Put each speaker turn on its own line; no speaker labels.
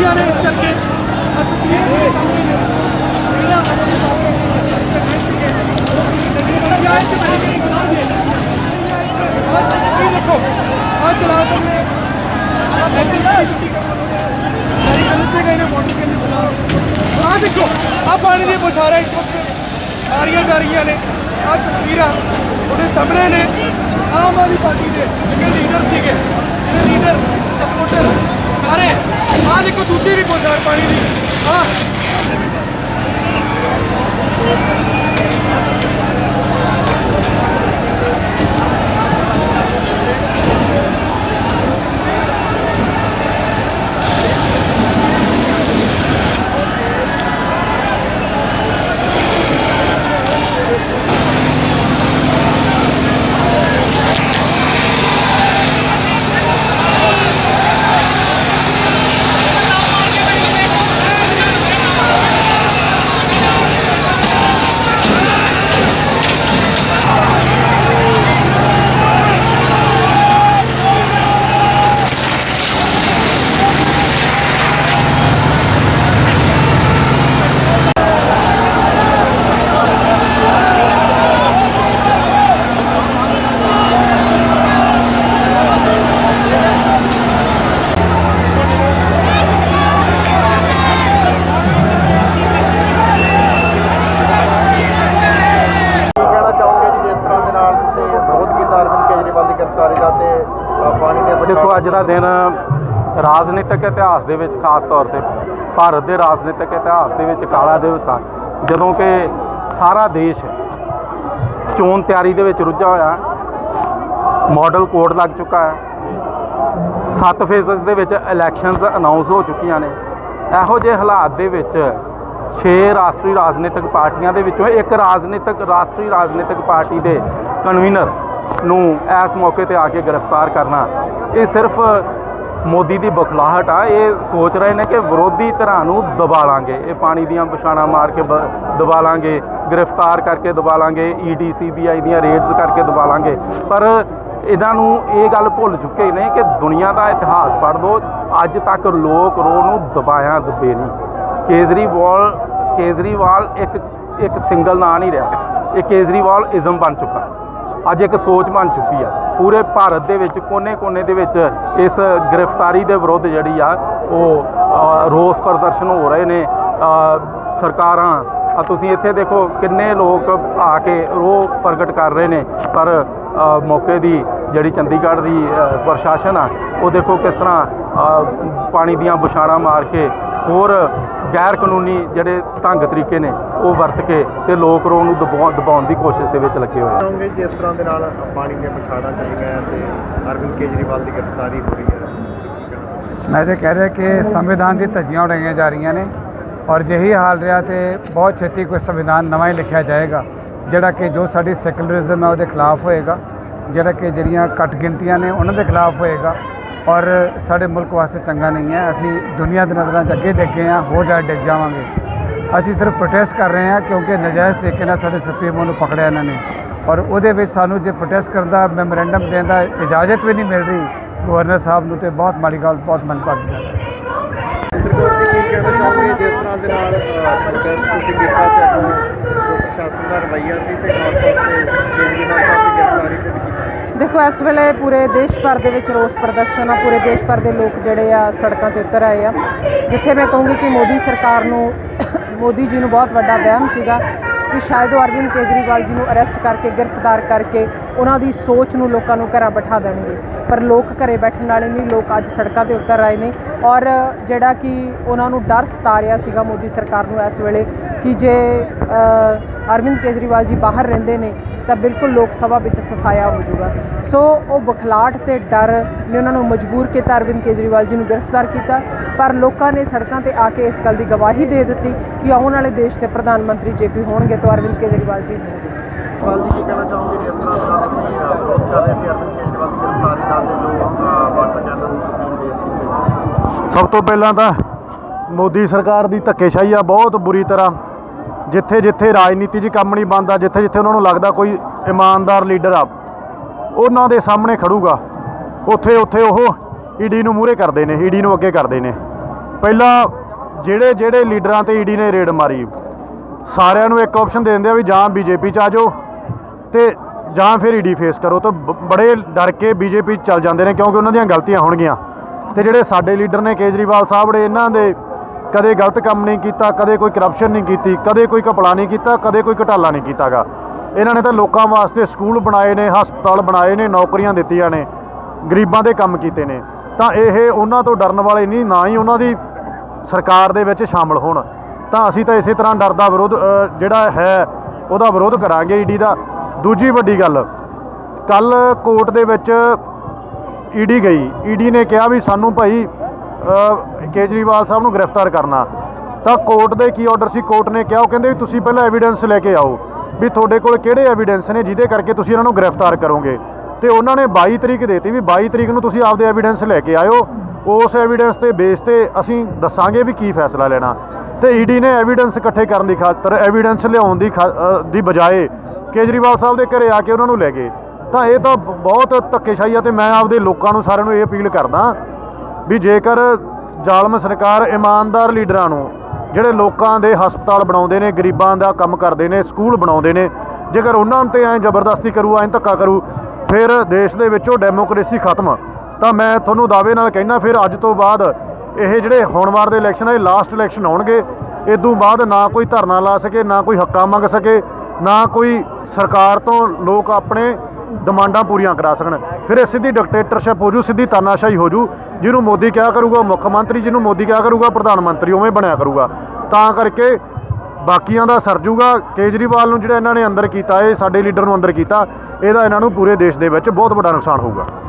ਹੁੰਦੀਆਂ ਨੇ। ਇਸ ਕਰਕੇ ਆਹ ਦੇਖੋ, ਆਹ ਪਾਣੀ ਦੀ ਬੁਛਾਰਾਂ ਇਸ ਵਕਤ ਆ ਰਹੀਆਂ ਜਾ ਰਹੀਆਂ ਨੇ। ਆਹ ਤਸਵੀਰਾਂ ਉਹਦੇ ਸਾਹਮਣੇ ਨੇ। ਆਮ ਆਦਮੀ ਪਾਰਟੀ ਦੇ। ਜਿਹੜੇ ਲੀਡਰ ਸੀਗੇ ਜਿਹੜੇ ਲੀਡਰ ਸਪੋਰਟਰ ਸਾਰੇ ਆਹ ਦੇਖੋ ਦੂਜੀ ਵੀ ਬੁਛਾਰ ਪਾਣੀ ਦੀ ਆਹ
ਕੀ ਕਹਿਣਾ ਚਾਹੋਗੇ ਜੀ ਜਿਸ ਤਰ੍ਹਾਂ ਦੇ ਨਾਲ ਤੁਸੀਂ ਵਿਰੋਧ ਕੀਤਾ ਅਰਵਿੰਦ ਕੇਜਰੀਵਾਲ ਦੀ ਗ੍ਰਿਫਤਾਰੀ ਦਾ ਤੇ ਅ, ਪਾਣੀ ਦੇ ਬਚਾਅ
ਦੇਖੋ ਅੱਜ ਦਾ ਦਿਨ ਰਾਜਨੀਤਿਕ ਇਤਿਹਾਸ ਦੇ ਵਿੱਚ ਖਾਸ ਤੌਰ ਤੇ ਭਾਰਤ ਦੇ ਰਾਜਨੀਤਿਕ ਇਤਿਹਾਸ ਦੇ ਵਿੱਚ ਕਾਲਾ ਦਿਵਸ ਆ। ਜਦੋਂ ਕਿ ਸਾਰਾ ਦੇਸ਼ ਚੋਣ ਤਿਆਰੀ ਦੇ ਵਿੱਚ ਰੁੱਝਾ ਹੋਇਆ ਮਾਡਲ ਕੋਡ ਲੱਗ ਚੁੱਕਾ ਹੈ। ਸੱਤ ਫੇਜ਼ਸ ਦੇ ਵਿੱਚ ਇਲੈਕਸ਼ਨਸ ਅਨਾਉਂਸ ਹੋ ਚੁੱਕੀਆਂ ਨੇ। ਇਹੋ ਜਿਹੇ ਹਾਲਾਤ ਦੇ ਵਿੱਚ ਛੇ ਰਾਸ਼ਟਰੀ ਰਾਜਨੀਤਿਕ ਪਾਰਟੀਆਂ ਦੇ ਵਿੱਚੋਂ ਇੱਕ ਰਾਜਨੀਤਿਕ, ਰਾਸ਼ਟਰੀ ਰਾਜਨੀਤਿਕ ਪਾਰਟੀ ਦੇ ਕਨਵੀਨਰ ਨੂੰ ਇਸ ਮੌਕੇ ਤੇ ਆ ਕੇ ਗ੍ਰਿਫਤਾਰ ਕਰਨਾ। ਇਹ ਸਿਰਫ ਮੋਦੀ ਦੀ ਬਖਲਾਹਟ ਆ, ਇਹ ਸੋਚ ਰਹੇ ਨੇ ਕਿ ਵਿਰੋਧੀ ਧਿਰਾਂ ਨੂੰ ਦਬਾ ਲਾਂਗੇ। ਇਹ ਪਾਣੀ ਦੀਆਂ ਪਛਾਣਾਂ ਮਾਰ ਕੇ ਬ- ਦਬਾ ਲਾਂਗੇ, ਗ੍ਰਿਫਤਾਰ ਕਰਕੇ ਦਬਾ ਲਾਂਗੇ ਈਡੀ ਸੀਬੀਆਈ ਦੀਆਂ ਰੇਡਸ ਕਰਕੇ ਦਬਾ ਲਾਂਗੇ। ਪਰ ਇਹਨਾਂ ਨੂੰ ਇਹ ਗੱਲ ਭੁੱਲ ਚੁੱਕੇ ਨੇ ਕਿ ਦੁਨੀਆ ਦਾ ਇਤਿਹਾਸ ਪੜ੍ਹ ਲਓ, ਅੱਜ ਤੱਕ ਲੋਕ ਰੋ ਨੂੰ ਦਬਾਇਆ ਦਬੇ ਨਹੀਂ। ਕੇਜਰੀਵਾਲ ਕੇਜਰੀਵਾਲ ਇੱਕ ਇੱਕ ਸਿੰਗਲ ਨਾਂ ਨਹੀਂ ਰਿਹਾ। ਇਹ ਕੇਜਰੀਵਾਲ ਇਜ਼ਮ ਬਣ ਚੁੱਕਾ। ਅੱਜ ਇੱਕ ਸੋਚ ਬਣ ਚੁੱਕੀ ਆ। ਪੂਰੇ ਭਾਰਤ ਦੇ ਵਿੱਚ ਕੋਨੇ-ਕੋਨੇ ਦੇ ਵਿੱਚ ਇਸ ਗ੍ਰਿਫਤਾਰੀ ਦੇ ਵਿਰੁੱਧ ਜਿਹੜੀ ਆ, ਉਹ ਰੋਸ ਪ੍ਰਦਰਸ਼ਨ ਹੋ ਰਹੇ ਨੇ। ਸਰਕਾਰਾਂ, ਆ ਤੁਸੀਂ ਇੱਥੇ ਦੇਖੋ ਕਿੰਨੇ ਲੋਕ ਆ ਕੇ ਰੋਹ ਪ੍ਰਗਟ ਕਰ ਰਹੇ ਨੇ। ਪਰ ਮੌਕੇ ਦੀ ਜਿਹੜੀ ਚੰਡੀਗੜ੍ਹ ਦੀ ਪ੍ਰਸ਼ਾਸਨ ਆ, ਉਹ ਦੇਖੋ ਕਿਸ ਤਰ੍ਹਾਂ ਪਾਣੀ ਦੀਆਂ ਬੁਛਾੜਾਂ ਮਾਰ ਕੇ ਹੋਰ ਗੈਰ ਕਾਨੂੰਨੀ ਜਿਹੜੇ ਢੰਗ ਤਰੀਕੇ ਨੇ ਉਹ ਵਰਤ ਕੇ ਤੇ ਲੋਕ ਰੋਹ ਨੂੰ ਦਬਾਉ- ਦਬਾਉਣ ਦੀ ਕੋਸ਼ਿਸ਼ ਦੇ ਵਿੱਚ ਲੱਗੇ ਹੋਏ ਆ।
ਚਾਹੋਗੇ ਜਿਸ ਤਰ੍ਹਾਂ ਦੇ ਨਾਲ ਪਾਣੀ ਦੀਆਂ ਪਛਾੜਾਂ ਚੱਲੀਆਂ ਤੇ ਅਰਵਿੰਦ ਕੇਜਰੀਵਾਲ ਦੀ ਗ੍ਰਿਫਤਾਰੀ ਹੋ ਰਹੀ ਹੈ?
ਮੈਂ ਤਾਂ ਕਹਿ ਰਿਹਾ ਕਿ ਸੰਵਿਧਾਨ ਦੀ ਧੱਜੀਆਂ ਉਡਾਈਆਂ ਜਾ ਰਹੀਆਂ ਨੇ ਔਰ ਜਿਹੀ ਹਾਲ ਰਿਹਾ ਤੇ ਬਹੁਤ ਛੇਤੀ ਕੋਈ ਸੰਵਿਧਾਨ ਨਵਾਂ ਹੀ ਲਿਖਿਆ ਜਾਏਗਾ ਜਿਹੜਾ ਕਿ ਜੋ ਸਾਡੀ ਸੈਕੂਲਰਿਜ਼ਮ ਹੈ ਉਹਦੇ ਖਿਲਾਫ ਹੋਏਗਾ ਜਿਹੜਾ ਕਿ ਜਿਹੜੀਆਂ ਘੱਟ ਗਿਣਤੀਆਂ ਨੇ ਉਹਨਾਂ ਦੇ ਖਿਲਾਫ ਹੋਏਗਾ। ਔਰ ਸਾਡੇ ਮੁਲਕ ਵਾਸਤੇ ਚੰਗਾ ਨਹੀਂ ਹੈ। ਅਸੀਂ ਦੁਨੀਆ ਦੇ ਨਜ਼ਰਾਂ 'ਚ ਅੱਗੇ ਡਿੱਗੇ ਗਏ ਹਾਂ, ਹੋਰ ਜ਼ਿਆਦਾ ਡਿੱਗ ਜਾਵਾਂਗੇ। ਅਸੀਂ ਸਿਰਫ ਪ੍ਰੋਟੈਸਟ ਕਰ ਰਹੇ ਹਾਂ ਕਿਉਂਕਿ ਨਜਾਇਜ਼ ਤਰੀਕੇ ਨਾਲ ਸਾਡੇ ਸੁਪਰੀਮੋ ਨੂੰ ਪਕੜਿਆ ਇਹਨਾਂ ਨੇ। ਔਰ ਉਹਦੇ ਵਿੱਚ ਸਾਨੂੰ ਜੇ ਪ੍ਰੋਟੈਸਟ ਕਰਨ ਦਾ ਮੈਮੋਰੈਂਡਮ ਦੇਣ ਦਾ ਇਜਾਜ਼ਤ ਵੀ ਨਹੀਂ ਮਿਲ ਰਹੀ ਗਵਰਨਰ ਸਾਹਿਬ ਨੂੰ ਤੇ ਬਹੁਤ ਮਾੜੀ ਗੱਲ, ਬਹੁਤ ਮਨ ਗੱਲ। ਹੈ
ਜਿਸ ਤਰ੍ਹਾਂ ਦੇ ਨਾਲ ਪ੍ਰੋਟੈਸਟ ਤੁਸੀਂ ਕੀਤਾ ਤੇ ਪ੍ਰਸ਼ਾਸਨ ਦਾ ਰਵੱਈਆ ਸੀ ਤੇ ਖਾਸ ਤੌਰ ਤੇ ਕੇਜਰੀਵਾਲ ਸਾਹਿਬ ਦੀ ਗ੍ਰਿਫਤਾਰੀ ਤੇ ਵੀ ਕੀਤੀ
ਦੇਖੋ, ਇਸ ਵੇਲੇ ਪੂਰੇ ਦੇਸ਼ ਭਰ ਦੇ ਵਿੱਚ ਰੋਸ ਪ੍ਰਦਰਸ਼ਨ ਆ, ਪੂਰੇ ਦੇਸ਼ ਭਰ ਦੇ ਲੋਕ ਜਿਹੜੇ ਆ ਸੜਕਾਂ ਤੇ ਉਤਰ ਆਏ ਆ। ਜਿੱਥੇ ਮੈਂ ਕਹੂੰਗੀ ਕਿ ਮੋਦੀ ਸਰਕਾਰ ਨੂੰ, ਮੋਦੀ ਜੀ ਨੂੰ ਬਹੁਤ ਵੱਡਾ ਵਹਿਮ ਸੀਗਾ ਕਿ ਸ਼ਾਇਦ ਉਹ ਅਰਵਿੰਦ ਕੇਜਰੀਵਾਲ ਜੀ ਨੂੰ ਅਰੈਸਟ ਕਰਕੇ, ਗ੍ਰਿਫਤਾਰ ਕਰਕੇ ਉਹਨਾਂ ਦੀ ਸੋਚ ਨੂੰ ਲੋਕਾਂ ਨੂੰ ਘਰਾਂ ਬਿਠਾ ਦੇਣਗੇ। ਪਰ ਲੋਕ ਘਰੇ ਬੈਠਣ ਵਾਲੇ ਨਹੀਂ, ਲੋਕ ਅੱਜ ਸੜਕਾਂ ਤੇ ਉਤਰ ਆਏ ਨੇ ਔਰ ਜਿਹੜਾ ਕਿ ਉਹਨਾਂ ਨੂੰ ਡਰ ਸਤਾ ਰਿਹਾ ਸੀਗਾ ਮੋਦੀ ਸਰਕਾਰ ਨੂੰ ਇਸ ਵੇਲੇ ਕਿ ਜੇ ਅਰਵਿੰਦ ਕੇਜਰੀਵਾਲ ਜੀ ਬਾਹਰ ਰਹਿੰਦੇ ਨੇ ਤਾਂ ਬਿਲਕੁਲ ਲੋਕ ਸਭਾ ਵਿੱਚ ਸਫਾਇਆ ਹੋ ਜਾਊਗਾ ਸੋ ਉਹ ਬਖਲਾਟ ਤੇ ਡਰ ਨੇ ਉਹਨਾਂ ਨੂੰ ਮਜਬੂਰ ਕੀਤਾ ਅਰਵਿੰਦ ਕੇਜਰੀਵਾਲ ਜੀ ਨੂੰ ਗ੍ਰਿਫਤਾਰ ਕੀਤਾ ਪਰ ਲੋਕਾਂ ਨੇ ਸੜਕਾਂ ਤੇ ਆ ਕੇ ਇਸ ਗੱਲ ਦੀ ਗਵਾਹੀ ਦੇ ਦਿੱਤੀ ਕਿ ਆਉਣ ਵਾਲੇ ਦੇਸ਼ ਦੇ ਪ੍ਰਧਾਨ ਮੰਤਰੀ ਜੇ ਕੋਈ ਹੋਣਗੇ ਤਾਂ ਅਰਵਿੰਦ ਕੇਜਰੀਵਾਲ ਜੀ ਹੋਣਗੇ।
ਪਾਲ ਜੀ ਕੀ ਕਹਿਣਾ ਚਾਹੋਗੇ ਜਿਸ ਤਰ੍ਹਾਂ ਦੇ ਨਾਲ ਅਸੀਂ ਅ, ਵਿਰੋਧ ਕਰ ਰਹੇ ਸੀ ਅਰਵਿੰਦ ਕੇਜਰੀਵਾਲ ਦੀ ਗ੍ਰਿਫਤਾਰੀ ਦਾ ਤੇ ਜੋ ਅ, ਵਾਟਰ ਚੈਨਲ ਤੁਸੀਂ ਬੇਸ ਕੀਤੇ
ਸਭ ਤੋਂ ਪਹਿਲਾਂ ਤਾਂ ਮੋਦੀ ਸਰਕਾਰ ਦੀ ਧੱਕੇਸ਼ਾਹੀ ਆ ਬਹੁਤ ਬੁਰੀ ਤਰ੍ਹਾਂ ਜਿੱਥੇ ਜਿੱਥੇ ਰਾਜਨੀਤੀ 'ਚ ਕੰਮ ਨਹੀਂ ਬਣਦਾ, ਜਿੱਥੇ ਜਿੱਥੇ ਉਹਨਾਂ ਨੂੰ ਲੱਗਦਾ ਕੋਈ ਇਮਾਨਦਾਰ ਲੀਡਰ ਆ, ਉਹਨਾਂ ਦੇ ਸਾਹਮਣੇ ਖੜੂਗਾ। ਉੱਥੇ ਉੱਥੇ ਉਹ ਈਡੀ ਨੂੰ ਮੂਹਰੇ ਕਰਦੇ ਨੇ ਈਡੀ ਨੂੰ ਅੱਗੇ ਕਰਦੇ ਨੇ। ਪਹਿਲਾਂ ਜਿਹੜੇ ਜਿਹੜੇ ਲੀਡਰਾਂ ਤੇ ਈਡੀ ਨੇ ਰੇਡ ਮਾਰੀ, ਸਾਰਿਆਂ ਨੂੰ ਇੱਕ ਆਪਸ਼ਨ ਦੇ ਦਿੰਦੇ ਆ ਵੀ ਜਾਂ ਬੀਜੇਪੀ ਚ ਆ ਜਾਓ ਤੇ ਜਾਂ ਫਿਰ ਈਡੀ ਫੇਸ ਕਰੋ। ਤਾਂ ਬ- ਬੜੇ ਡਰ ਕੇ ਬੀਜੇਪੀ ਚੱਲ ਜਾਂਦੇ ਨੇ ਕਿਉਂਕਿ ਉਹਨਾਂ ਦੀਆਂ ਗਲਤੀਆਂ ਹੋਣਗੀਆਂ। ਤੇ ਜਿਹੜੇ ਸਾਡੇ ਲੀਡਰ ਨੇ ਕੇਜਰੀਵਾਲ ਸਾਹਿਬ ਨੇ ਇਹਨਾਂ ਦੇ ਕਦੇ ਗਲਤ ਕੰਮ ਨਹੀਂ ਕੀਤਾ, ਕਦੇ ਕੋਈ ਕਰਪਸ਼ਨ ਨਹੀਂ ਕੀਤੀ, ਕਦੇ ਕੋਈ ਘਪਲਾ ਨਹੀਂ ਕੀਤਾ, ਕਦੇ ਕੋਈ ਘਟਾਲਾ ਨਹੀਂ ਕੀਤਾਗਾ ਇਹਨਾਂ ਨੇ ਤਾਂ ਲੋਕਾਂ ਵਾਸਤੇ ਸਕੂਲ ਬਣਾਏ ਨੇ, ਹਸਪਤਾਲ ਬਣਾਏ ਨੇ, ਨੌਕਰੀਆਂ ਦਿੱਤੀਆਂ ਨੇ, ਗਰੀਬਾਂ ਦੇ ਕੰਮ ਕੀਤੇ ਨੇ। ਤਾਂ ਇਹ ਉਹਨਾਂ ਤੋਂ ਡਰਨ ਵਾਲੇ ਨਹੀਂ, ਨਾ ਹੀ ਉਹਨਾਂ ਦੀ ਸਰਕਾਰ ਦੇ ਵਿੱਚ ਸ਼ਾਮਲ ਹੋਣ। ਤਾਂ ਅਸੀਂ ਤਾਂ ਇਸੇ ਤਰ੍ਹਾਂ ਡਰ ਦਾ ਵਿਰੋਧ ਜਿਹੜਾ ਹੈ, ਉਹਦਾ ਵਿਰੋਧ ਕਰਾਂਗੇ ਈਡੀ ਦਾ। ਦੂਜੀ ਵੱਡੀ ਗੱਲ ਕੱਲ ਕੋਰਟ ਦੇ ਵਿੱਚ ਈਡੀ ਗਈ। ਈਡੀ ਨੇ ਕਿਹਾ ਵੀ ਸਾਨੂੰ ਭਾਈ ਕੇਜਰੀਵਾਲ ਸਾਹਿਬ ਨੂੰ ਗ੍ਰਿਫਤਾਰ ਕਰਨਾ। ਤਾਂ ਕੋਰਟ ਦੇ ਕੀ ਆਰਡਰ ਸੀ? ਕੋਰਟ ਨੇ ਕਿਹਾ, ਉਹ ਕਹਿੰਦੇ ਵੀ ਤੁਸੀਂ ਪਹਿਲਾਂ ਐਵੀਡੈਂਸ ਲੈ ਕੇ ਆਓ ਵੀ ਤੁਹਾਡੇ ਕੋਲ ਕਿਹੜੇ ਐਵੀਡੈਂਸ ਨੇ ਜਿਹਦੇ ਕਰਕੇ ਤੁਸੀਂ ਇਹਨਾਂ ਨੂੰ ਗ੍ਰਿਫਤਾਰ ਕਰੋਗੇ। ਤੇ ਉਹਨਾਂ ਨੇ 22 ਤਰੀਕ ਦੇਤੀ ਵੀ 22 ਤਰੀਕ ਨੂੰ ਤੁਸੀਂ ਆਪਦੇ ਐਵੀਡੈਂਸ ਲੈ ਕੇ ਆਇਓ। ਉਸ ਐਵੀਡੈਂਸ ਤੇ ਬੇਸ ਤੇ ਅਸੀਂ ਦੱਸਾਂਗੇ ਵੀ ਕੀ ਫੈਸਲਾ ਲੈਣਾ। ਤੇ ਈਡੀ ਨੇ ਐਵੀਡੈਂਸ ਇਕੱਠੇ ਕਰਨ ਦੀ ਖਾਤਰ ਐਵੀਡੈਂਸ ਲਿਆਉਣ ਦੀ ਖਾ- ਦੀ ਬਜਾਏ ਕੇਜਰੀਵਾਲ ਸਾਹਿਬ ਦੇ ਘਰੇ ਆ ਕੇ ਉਹਨਾਂ ਨੂੰ ਲੈ ਗਏ। ਤਾਂ ਇਹ ਤਾਂ ਬਹੁਤ ਧੱਕੇਸ਼ਾਹੀ ਆ ਤੇ ਮੈਂ ਆਪਦੇ ਲੋਕਾਂ ਨੂੰ ਸਾਰਿਆਂ ਨੂੰ ਇਹ ਅਪੀਲ ਕਰਦਾ ਵੀ ਜੇਕਰ ਜ਼ਾਲਮ ਸਰਕਾਰ ਇਮਾਨਦਾਰ ਲੀਡਰਾਂ ਨੂੰ ਜਿਹੜੇ ਲੋਕਾਂ ਦੇ ਹਸਪਤਾਲ ਬਣਾਉਂਦੇ ਨੇ, ਗਰੀਬਾਂ ਦਾ ਕੰਮ ਕਰਦੇ ਨੇ, ਸਕੂਲ ਬਣਾਉਂਦੇ ਨੇ, ਜੇਕਰ ਉਹਨਾਂ ਤੇ ਐਂ ਜ਼ਬਰਦਸਤੀ ਕਰੂ, ਐਂ ਧੱਕਾ ਕਰੂ, ਫਿਰ ਦੇਸ਼ ਦੇ ਵਿੱਚੋਂ ਡੈਮੋਕ੍ਰੇਸੀ ਖਤਮ। ਤਾਂ ਮੈਂ ਤੁਹਾਨੂੰ ਦਾਅਵੇ ਨਾਲ ਕਹਿਣਾ ਫਿਰ ਅੱਜ ਤੋਂ ਬਾਅਦ ਇਹ ਜਿਹੜੇ ਹੁਣ ਵਾਰ ਦੇ ਇਲੈਕਸ਼ਨ ਆ, ਇਹ ਲਾਸਟ ਇਲੈਕਸ਼ਨ ਆਉਣਗੇ। ਇਦੋਂ ਬਾਅਦ ਨਾ ਕੋਈ ਧਰਨਾ ਲਾ ਸਕੇ, ਨਾ ਕੋਈ ਹੱਕਾਂ ਮੰਗ ਸਕੇ, ਨਾ ਕੋਈ ਸਰਕਾਰ ਤੋਂ ਲੋਕ ਆਪਣੇ ਡਿਮਾਂਡਾਂ ਪੂਰੀਆਂ ਕਰਾ ਸਕਣ। ਫਿਰ ਇਹ ਸਿੱਧੀ ਡਿਕਟੇਟਰਸ਼ਿਪ ਹੋ ਜੂ, ਸਿੱਧੀ ਤਾਨਾਸ਼ਾਹੀ ਹੋ ਜੂ। ਜਿਹਨੂੰ ਮੋਦੀ ਕਿਹਾ ਕਰੂਗਾ, ਮੁੱਖ ਮੰਤਰੀ ਜਿਹਨੂੰ ਮੋਦੀ ਕਿਹਾ ਕਰੂਗਾ, ਪ੍ਰਧਾਨ ਮੰਤਰੀ ਉਵੇਂ ਬਣਿਆ ਕਰੂਗਾ। ਤਾਂ ਕਰਕੇ ਬਾਕੀਆਂ ਦਾ ਸਰ ਜੂਗਾ। ਕੇਜਰੀਵਾਲ ਨੂੰ ਜਿਹੜਾ ਇਹਨਾਂ ਨੇ ਅੰਦਰ ਕੀਤਾ, ਇਹ ਸਾਡੇ ਲੀਡਰ ਨੂੰ ਅੰਦਰ ਕੀਤਾ, ਇਹਦਾ ਇਹਨਾਂ ਨੂੰ ਪੂਰੇ ਦੇਸ਼ ਦੇ ਵਿੱਚ ਬਹੁਤ ਵੱਡਾ ਨੁਕਸਾਨ ਹੋਊਗਾ।